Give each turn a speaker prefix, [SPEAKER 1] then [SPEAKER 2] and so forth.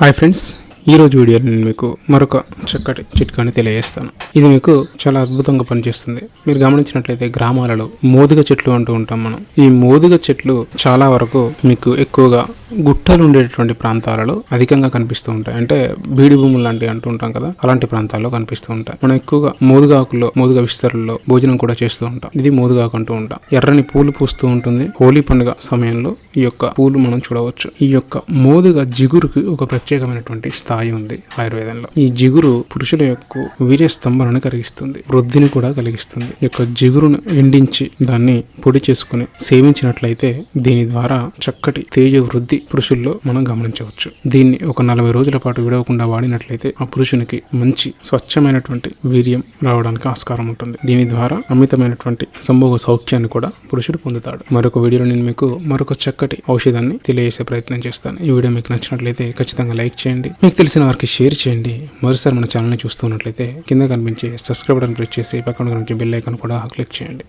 [SPEAKER 1] Hi friends ఈ రోజు వీడియోలో నేను మీకు మరొక చక్కటి చిట్కాని తెలియజేస్తాను. ఇది మీకు చాలా అద్భుతంగా పనిచేస్తుంది. మీరు గమనించినట్లయితే గ్రామాలలో మోదుగ చెట్లు అంటూ ఉంటాం మనం. ఈ మోదుగ చెట్లు చాలా వరకు మీకు ఎక్కువగా గుట్టలు ఉండేటటువంటి ప్రాంతాలలో అధికంగా కనిపిస్తూ ఉంటాయి. అంటే బీడి భూములు లాంటివి అంటూ ఉంటాం కదా అలాంటి ప్రాంతాల్లో కనిపిస్తూ ఉంటాయి. మనం ఎక్కువగా మోదుగాకుల్లో మోదుగ విస్తరణలో భోజనం కూడా చేస్తూ ఉంటాం. ఇది మోదుగాకు అంటూ ఉంటాం. ఎర్రని పూలు పూస్తూ ఉంటుంది. హోలీ పండుగ సమయంలో ఈ యొక్క పూలు మనం చూడవచ్చు. ఈ యొక్క మోదుగ జిగురుకి ఒక ప్రత్యేకమైనటువంటి స్థాయి ఉంది ఆయుర్వేదంలో. ఈ జిగురు పురుషుల యొక్క వీర్య స్తంభనను కలిగిస్తుంది వృద్ధిని కూడా కలిగిస్తుంది. ఈ యొక్క జిగురును ఎండించి దాన్ని పొడి చేసుకుని సేవించినట్లయితే దీని ద్వారా చక్కటి తేజ వృద్ధి పురుషుల్లో మనం గమనించవచ్చు. దీన్ని ఒక నలభై రోజుల పాటు విడవకుండా వాడినట్లయితే ఆ పురుషునికి మంచి స్వచ్ఛమైనటువంటి వీర్యం రావడానికి ఆస్కారం ఉంటుంది. దీని ద్వారా అమితమైనటువంటి సంభోగ సౌఖ్యాన్ని కూడా పురుషుడు పొందుతాడు. మరొక వీడియోలో నేను మీకు మరొక చక్కటి ఔషధాన్ని తెలియజేసే ప్రయత్నం చేస్తాను. ఈ వీడియో మీకు నచ్చినట్లయితే ఖచ్చితంగా లైక్ చేయండి. మీకు తెలిసిన వారికి షేర్ చేయండి. మరోసారి మన ఛానల్ని చూస్తున్నట్లయితే కింద కనిపించే సబ్స్క్రైబ్ బటన్ క్లిక్ చేసి పక్కన కనిపించే బెల్ ఐకాన్ కూడా క్లిక్ చేయండి.